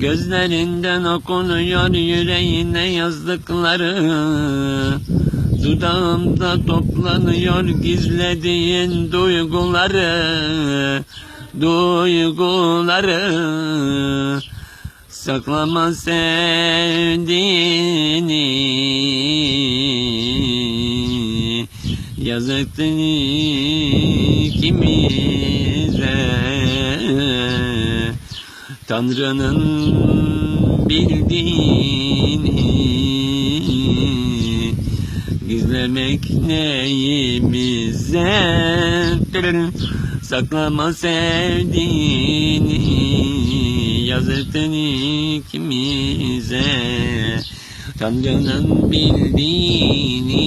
Gözlerinden okunuyor yüreğine yazdıkları Dudağımda toplanıyor gizlediğin duyguları Duyguları Saklama sevdiğini. Yazıktır ikimize Tanrı'nın bildiğini. Gizlemek neyimize? Saklama sevdiğini Yazıktır ikimize Tanrı'nın bildiğini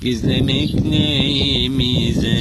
Gizlemek neyimize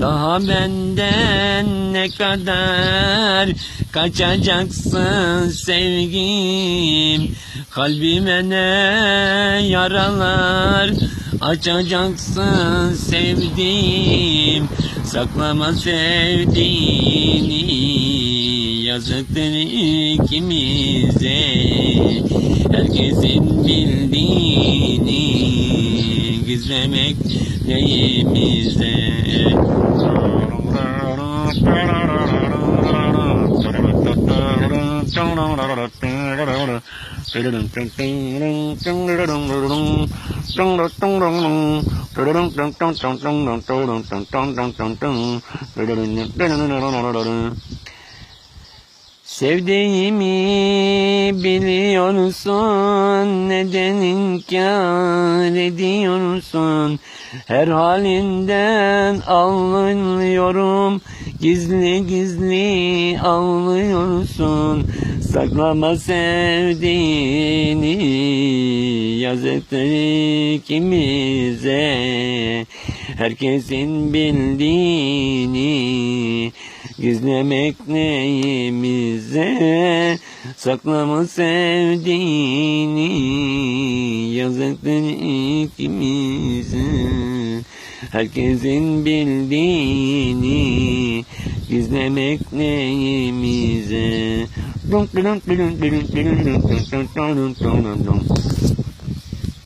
Daha benden ne kadar kaçacaksın sevgim? Kalbime ne yaralar açacaksın sevdiğim? Saklama sevdiğini yazıktır ikimize Herkesin bildiğini gezemek neyimizde? Sevdiğimi biliyorsun neden inkar ediyorsun? Her halinden anlıyorum gizli gizli ağlıyorsun saklama sevdiğini yazıktır ikimize herkesin bildiğini Gizlemek neyimize Saklama sevdiğini Yazıktır ikimize Herkesin bildiğini Gizlemek neyimize.